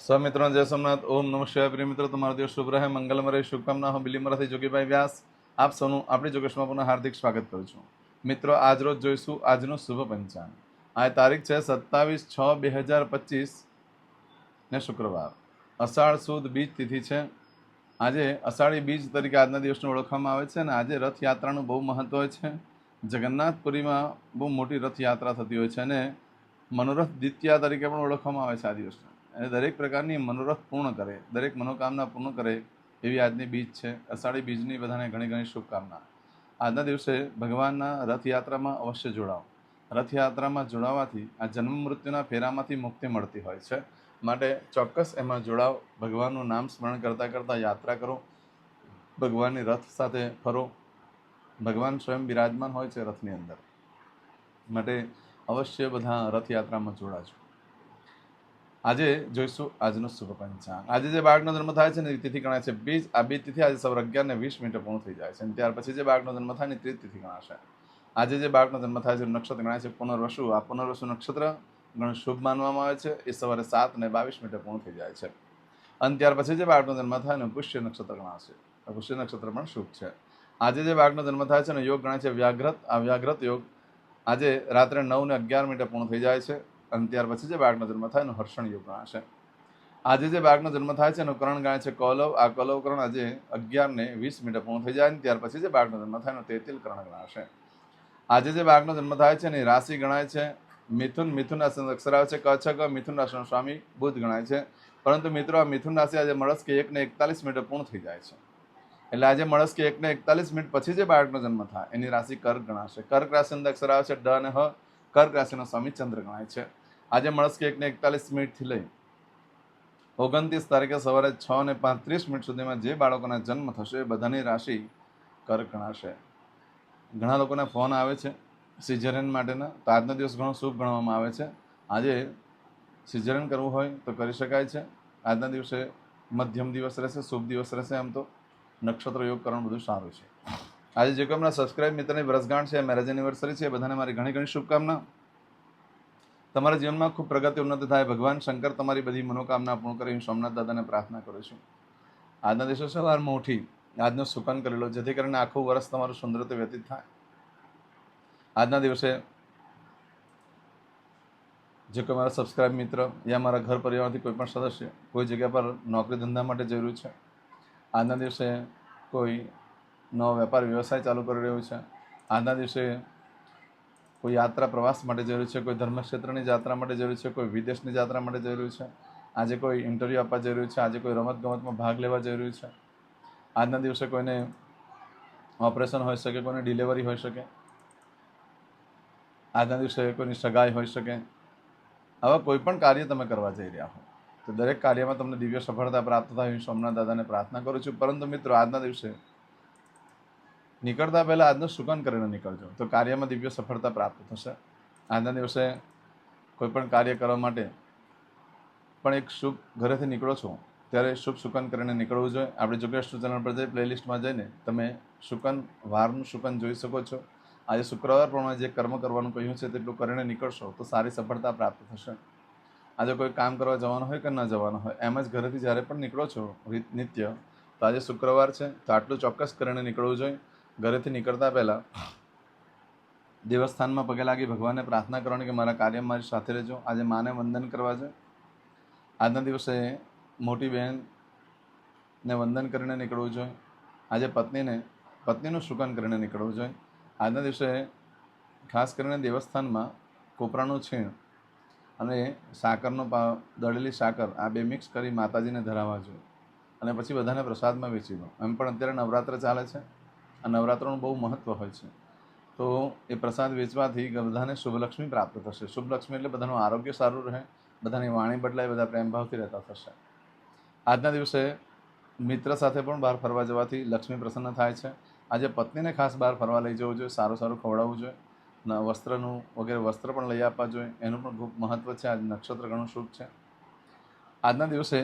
સ્વમિત્રો જય સોમનાથ. ઓમ નમ શિવાય. પ્રિય મિત્રો, તમારો દિવસ શુભ રહે. મંગલમય રહે શુભકામના. હું બિલીમરાથી જોગીભાઈ વ્યાસ. આપ સૌનું આપણી જોગેશમાં પુનઃ હાર્દિક સ્વાગત કરું છું. મિત્રો, આજ રોજ જોઈશું આજનું શુભ પંચાંગ. આ તારીખ છે સત્તાવીસ છ બે હજાર પચીસ ને શુક્રવાર. અષાઢ સુદ બીજ તિથિ છે. આજે અષાઢી બીજ તરીકે આજના દિવસને ઓળખવામાં આવે છે અને આજે રથયાત્રાનું બહુ મહત્ત્વ છે. જગન્નાથપુરીમાં બહુ મોટી રથયાત્રા થતી હોય છે અને મનોરથ દ્વિતીયા તરીકે પણ ઓળખવામાં આવે છે આ દિવસને. અને દરેક પ્રકારની મનોરથ પૂર્ણ કરે, દરેક મનોકામના પૂર્ણ કરે એવી આજની બીજ છે. અષાઢી બીજની બધાને ઘણી ઘણી શુભકામના. આજના દિવસે ભગવાનના રથયાત્રામાં અવશ્ય જોડાઓ. રથયાત્રામાં જોડાવાથી આ જન્મ મૃત્યુના ફેરામાંથી મુક્તિ મળતી હોય છે. માટે ચોક્કસ એમાં જોડાઓ, ભગવાનનું નામ સ્મરણ કરતાં કરતાં યાત્રા કરો, ભગવાનની રથ સાથે ફરો. ભગવાન સ્વયં બિરાજમાન હોય છે રથની અંદર. માટે અવશ્ય બધા રથયાત્રામાં જોડાજો. આજે જોઈશું આજનું શુભ પંચાંગ આજે જે બાળકનો જન્મ થાય છે ને તિથિ ગણાય છે બીજ આ બીજ તિથિ આજે સવાર અગિયાર ને વીસ મિનિટે પૂર્ણ થઈ જાય છે અને ત્યાર પછી જે બાળકનો જન્મ થાય ને તે તિથિ ગણાશે. આજે જે બાળકનો જન્મ થાય છે નક્ષત્ર ગણાય છે, પુનર્વસુ. આ પુનર્વસુ નક્ષત્ર ઘણું શુભ માનવામાં આવે છે. એ સવારે સાત ને બાવીસ મિનિટે પૂર્ણ થઈ જાય છે. અને ત્યાર પછી જે બાળકનો જન્મ થાય ને પુષ્ય નક્ષત્ર ગણાશે. પુષ્ય નક્ષત્ર પણ શુભ છે. આજે જે બાળકનો જન્મ થાય છે ને યોગ ગણાય છે વ્યાઘ્રત. આ વ્યાઘ્રત યોગ આજે રાત્રે નવ ને અગિયાર મિનિટે પૂર્ણ થઈ જાય છે. અને ત્યાર પછી જે બાળકનો જન્મ થાય એનું હર્ષણ યોગ ગણાશે આજે જે બાળકનો જન્મ થાય છે એનું કરણ ગણાય છે, કૌલવ. આ કૌલવકરણ આજે અગિયાર ને વીસ મિનિટે પૂર્ણ થઈ જાય ત્યાર પછી જે બાળકનો જન્મ થાય એનું તેતિલ કરણ ગણાશે આજે જે બાળકનો જન્મ થાય છે એની રાશિ ગણાય છે. મિથુન મિથુન રાશિનો અક્ષર આવે છે, ક, છ, ક. મિથુન રાશિનો સ્વામી બુધ ગણાય છે. પરંતુ મિત્રો, આ મિથુન રાશિ આજે મળસ કે એકને એકતાલીસ મિનિટે પૂર્ણ થઈ જાય છે. એટલે આજે મળસ કે એકને એકતાલીસ મિનિટ પછી જે બાળકનો જન્મ થાય, એની રાશિ કર્ક ગણાશે. કર્ક રાશિનો અક્ષર આવે છે, ડ અને હ. કર્ક રાશિનો સ્વામી ચંદ્ર ગણાય છે. આજે મળસ કે એક એકતાલીસ મિનિટથી લઈ ઓગણત્રીસ તારીખે સવારે છ ને પાંત્રીસ મિનિટ સુધીમાં જે બાળકોના જન્મ થશે એ બધાની રાશિ કર્ક ગણાશે. ઘણા લોકોના ફોન આવે છે સિઝેરિયન માટેના, તો આજનો દિવસ ઘણો શુભ ગણવામાં આવે છે. આજે સિઝરન કરવું હોય તો કરી શકાય છે. આજના દિવસે મધ્યમ દિવસ રહેશે, શુભ દિવસ રહેશે આમ તો. નક્ષત્ર યોગ કરવાનું બધું સારું છે. આજે જે કોઈ સબસ્ક્રાઇબ મિત્રની વર્ષગાંઠ છે મેરેજ એનિવર્સરી છે બધાને મારી ઘણી ઘણી શુભકામના. તમારા જીવનમાં ખૂબ પ્રગતિ ઉન્નતિ થાય. ભગવાન શંકર તમારી બધી મનોકામના પૂર્ણ કરી. હું સોમનાથ દાદાને પ્રાર્થના કરું છું. આજના દિવસે સવારમાં ઉઠી આજનો સુકન કરી લો, જેથી કરીને આખું વર્ષ તમારું સુંદરતા વ્યતીત થાય. આજના દિવસે જે કોઈ મારા સબસ્ક્રાઇબ મિત્ર યા મારા ઘર પરિવારથી કોઈ પણ સદસ્ય કોઈ જગ્યા પર નોકરી ધંધા માટે જરૂર છે. આજના દિવસે કોઈ નવો વેપાર, વ્યવસાય ચાલુ કરી રહ્યું છે. આજના દિવસે કોઈ યાત્રા પ્રવાસ માટે જરૂર છે, કોઈ ધર્મક્ષેત્રની યાત્રા માટે જરૂર છે, કોઈ વિદેશની યાત્રા માટે જરૂર છે, આજે કોઈ ઇન્ટરવ્યૂ આપવા જરૂર છે, આજે કોઈ રમત ગમતમાં ભાગ લેવા જરૂરી છે. આજના દિવસે કોઈને ઓપરેશન હોઈ શકે, કોઈને ડિલિવરી હોઈ શકે. આજના દિવસે કોઈની સગાઈ હોઈ શકે. આવા કોઈ પણ કાર્ય તમે કરવા જઈ રહ્યા હો. તો દરેક કાર્યમાં તમને દિવ્ય સફળતા પ્રાપ્ત થાય. હું સોમનાથ દાદાને પ્રાર્થના કરું છું. પરંતુ મિત્રો, આજના દિવસે નીકળતા પહેલાં આજનું સુકન કરીને નીકળજો. તો કાર્યમાં દિવ્ય સફળતા પ્રાપ્ત થશે. આજના દિવસે કોઈ પણ કાર્ય કરવા માટે પણ એક શુભ ઘરેથી નીકળો છો, ત્યારે શુભ સુકન કરીને નીકળવું જોઈએ. આપણે જોગેશ ચેનલ પર જઈ પ્લેલિસ્ટમાં જઈને તમે સુકન, વારનું સુકન જોઈ શકો છો. આજે શુક્રવાર પ્રમાણે જે કર્મ કરવાનું કહ્યું છે તેટલું કરીને નીકળશો તો સારી સફળતા પ્રાપ્ત થશે. આજે કોઈ કામ કરવા જવાનું હોય કે ન જવાનું હોય, એમ જ ઘરેથી જ્યારે પણ નીકળો છો નિત્ય તો આજે શુક્રવાર છે, તો આટલું ચોક્કસ કરીને નીકળવું જોઈએ. ઘરેથી નીકળતા પહેલાં દેવસ્થાનમાં પગે લાગી ભગવાનને પ્રાર્થના કરવાની કે મારા કાર્ય મારી સાથે રહેજો. આજે માને વંદન કરવા છે. આજના દિવસે મોટી બહેનને વંદન કરીને નીકળવું જોઈએ. આજે પત્નીને, પત્નીનું સુકન કરીને નીકળવું જોઈએ. આજના દિવસે ખાસ કરીને દેવસ્થાનમાં કોપરાનું છીણ અને સાકરનો દળેલી સાકર આ બે મિક્સ કરી માતાજીને ધરાવવા જોઈએ. અને પછી બધાને પ્રસાદમાં વેચી દો. એમ પણ અત્યારે નવરાત્ર ચાલે છે. આ નવરાત્રનું બહુ મહત્ત્વ હોય છે. તો એ પ્રસાદ વેચવાથી બધાને શુભલક્ષ્મી પ્રાપ્ત થશે. શુભલક્ષ્મી એટલે બધાનું આરોગ્ય સારું રહે, બધાની વાણી બદલાય, બધા પ્રેમભાવથી રહેતા થશે. આજના દિવસે મિત્ર સાથે પણ બહાર ફરવા જવાથી લક્ષ્મી પ્રસન્ન થાય છે. આજે પત્નીને ખાસ બહાર ફરવા લઈ જવું જોઈએ, સારું સારું ખવડાવવું જોઈએ વસ્ત્રનું વગેરે વસ્ત્ર પણ લઈ આપવા જોઈએ. એનું પણ ખૂબ મહત્ત્વ છે. આજ નક્ષત્ર ઘણું શુભ છે. આજના દિવસે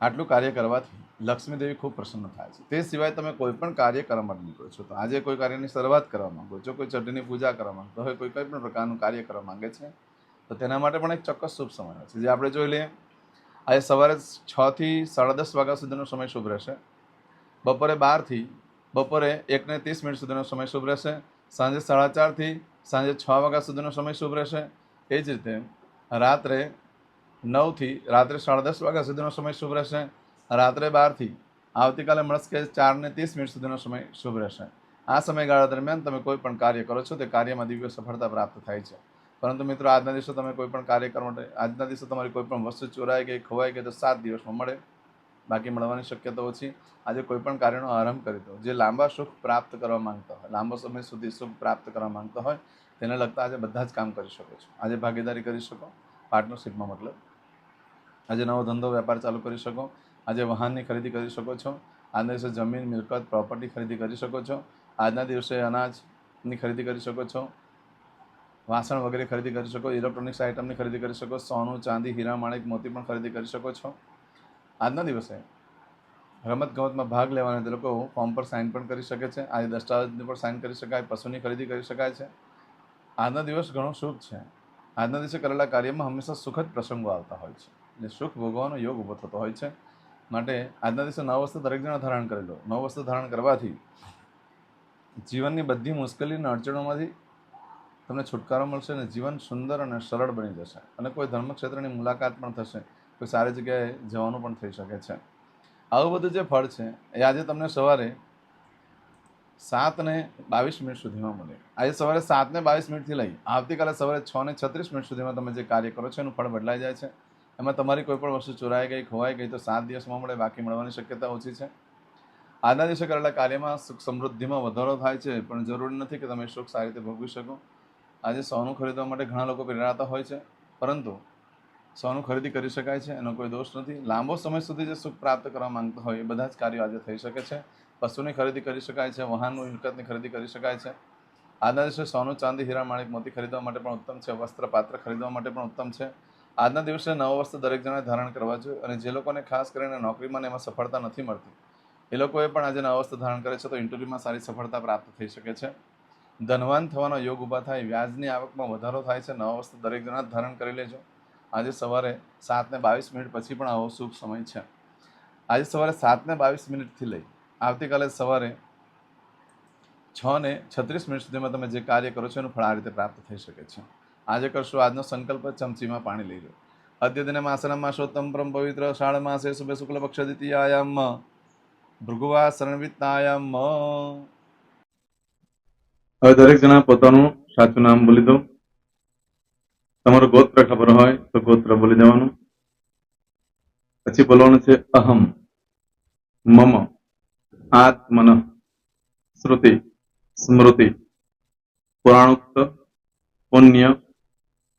આટલું કાર્ય કરવાથી લક્ષ્મીદેવી ખૂબ પ્રસન્ન થાય છે. તે સિવાય તમે કોઈ પણ કાર્ય કરવા માટે નીકળો છો. તો આજે કોઈ કાર્યની શરૂઆત કરવા માંગો છો, કોઈ ચઢીની પૂજા કરવા માંગતો હોય કોઈ કોઈ પણ પ્રકારનું કાર્ય કરવા માંગે છે? તો તેના માટે પણ એક ચોક્કસ શુભ સમય હોય છે. જે આપણે જોઈ લઈએ, આજે સવારે છથી સાડા દસ વાગ્યા સુધીનો સમય શુભ રહેશે. બપોરે બારથી બપોરે એકને ત્રીસ મિનિટ સુધીનો સમય શુભ રહેશે. સાંજે સાડા ચારથી સાંજે છ વાગ્યા સુધીનો સમય શુભ રહેશે. એ જ રીતે રાત્રે નવથી રાત્રે સાડા દસ વાગ્યા સુધીનો સમય શુભ રહેશે. રાત્રે બારથી. આવતીકાલે મળસ્કે ચારને ત્રીસ મિનિટ સુધીનો સમય શુભ રહેશે. આ સમયગાળા દરમિયાન તમે કોઈ પણ કાર્ય કરો છો તે કાર્યમાં દિવ્ય સફળતા પ્રાપ્ત થાય છે. પરંતુ મિત્રો, આજના દિવસે તમે કોઈ પણ કાર્ય કરવા માટે, આજના દિવસે તમારી કોઈ પણ વસ્તુ ચોરાઈ ગઈ, ખોવાઈ ગઈ તો સાત દિવસમાં મળે. બાકી મળવાની શક્યતા ઓછી. આજે કોઈ પણ કાર્યનો આરંભ કરી દો. જે લાંબા સુખ પ્રાપ્ત કરવા માંગતા હોય, લાંબો સમય સુધી સુખ પ્રાપ્ત કરવા માંગતા હોય, તેને લગતા આજે બધા જ કામ કરી શકો છો. આજે ભાગીદારી કરી શકો. પાર્ટનરશિપમાં મતલબ. આજે નવો ધંધો, વેપાર ચાલુ કરી શકો. આજે વાહનની ખરીદી કરી શકો છો. આજના દિવસે જમીન, મિલકત પ્રોપર્ટી ખરીદી કરી શકો છો. આજના દિવસે અનાજની ખરીદી કરી શકો છો. વાસણ વગેરે ખરીદી કરી શકો ઇલેક્ટ્રોનિક્સ આઇટમની ખરીદી કરી શકો, સોનું, ચાંદી, હીરા, માણેક, મોતી પણ ખરીદી કરી શકો છો. આજના દિવસે રમત ગમતમાં ભાગ લેવાના તે લોકો ફોર્મ પર સાઇન પણ કરી શકે છે. આજે દસ્તાવેજની પણ સાઇન કરી શકાય, પશુની ખરીદી કરી શકાય છે. આજનો દિવસ ઘણો શુભ છે. આજના દિવસે કરેલા કાર્યમાં હંમેશા સુખદ પ્રસંગો આવતા હોય છે. એટલે સુખ ભોગવવાનો યોગ ઊભો થતો હોય છે. માટે આજના દિવસે નવ વસ્તુ દરેક જણા ધારણ કરી લો નવ વસ્તુ ધારણ કરવાથી જીવનની બધી મુશ્કેલી અને અડચણોમાંથી તમને છુટકારો મળશે અને જીવન સુંદર અને સરળ બની જશે. અને કોઈ ધર્મક્ષેત્રની મુલાકાત પણ થશે. કોઈ સારી જગ્યાએ જવાનું પણ થઈ શકે છે. આવું બધું જે ફળ છે, એ આજે તમને સવારે સાત ને બાવીસ મિનિટ સુધીમાં મળે. આજે સવારે સાત ને બાવીસ મિનિટથી લઈ આવતીકાલે સવારે છ ને છત્રીસ મિનિટ સુધીમાં તમે જે કાર્ય કરો છો, એનું ફળ બદલાઈ જાય છે. એમાં તમારી કોઈ પણ વસ્તુ ચોરાઈ ગઈ, ખોવાઈ ગઈ, તો સાત દિવસમાં મળે, બાકી મળવાની શક્યતા ઓછી છે. આજના દિવસે કરેલા કાર્યમાં સુખ સમૃદ્ધિમાં વધારો થાય છે, પણ જરૂરી નથી કે તમે સુખ સારી રીતે ભોગવી શકો. આજે સોનું ખરીદવા માટે ઘણા લોકો પ્રેરાતા હોય છે, પરંતુ સોનું ખરીદી કરી શકાય છે, એનો કોઈ દોષ નથી. લાંબો સમય સુધી જે સુખ પ્રાપ્ત કરવા માંગતા હોય, એ બધા જ કાર્યો આજે થઈ શકે છે. પશુની ખરીદી કરી શકાય છે, વાહનની મિલકતની ખરીદી કરી શકાય છે. આજના દિવસે સોનું, ચાંદી, હીરા, માણિક, મોતી ખરીદવા માટે પણ ઉત્તમ છે, વસ્ત્ર, પાત્ર ખરીદવા માટે પણ ઉત્તમ છે. આજના દિવસે નવા વસ્તુ દરેક જણાએ ધારણ કરવા જોઈએ અને જે લોકોને ખાસ કરીને નોકરીમાં એમાં સફળતા નથી મળતી, એ લોકોએ પણ આજે નવા વસ્તુ ધારણ કરે છે, તો ઇન્ટરવ્યૂમાં સારી સફળતા પ્રાપ્ત થઈ શકે છે. ધનવાન થવાનો યોગ ઊભા થાય, વ્યાજની આવકમાં વધારો થાય છે, નવા વસ્તુ દરેક જણા ધારણ કરી લેજો. આજે સવારે સાતને બાવીસ મિનિટ પછી પણ આવો શુભ સમય છે. આજે સવારે સાતને બાવીસ મિનિટથી લઈ, આવતીકાલે સવારે છ ને છત્રીસ મિનિટ સુધીમાં તમે જે કાર્ય કરો છો એનું ફળ આ રીતે પ્રાપ્ત થઈ શકે છે. આજે કરશો આજનો સંકલ્પ ચમચીમાં પાણી લઈ લો. અદ્યતને માસનમ માસોત્તમ પરમ પવિત્ર શાળ માસે શુભે શુક્લ પક્ષ ભૃગુવા શરણવિત્તાયામ હવે દરેક જણા પોતાનું સાચું નામ બોલી દો. તમારું ગોત્ર ખબર હોય તો ગોત્ર બોલી દેવાનું. પછી બોલવાનું છે અહમ, મમ, આત્મન, શ્રુતિ, સ્મૃતિ, પુરાણોક્ત, પુણ્ય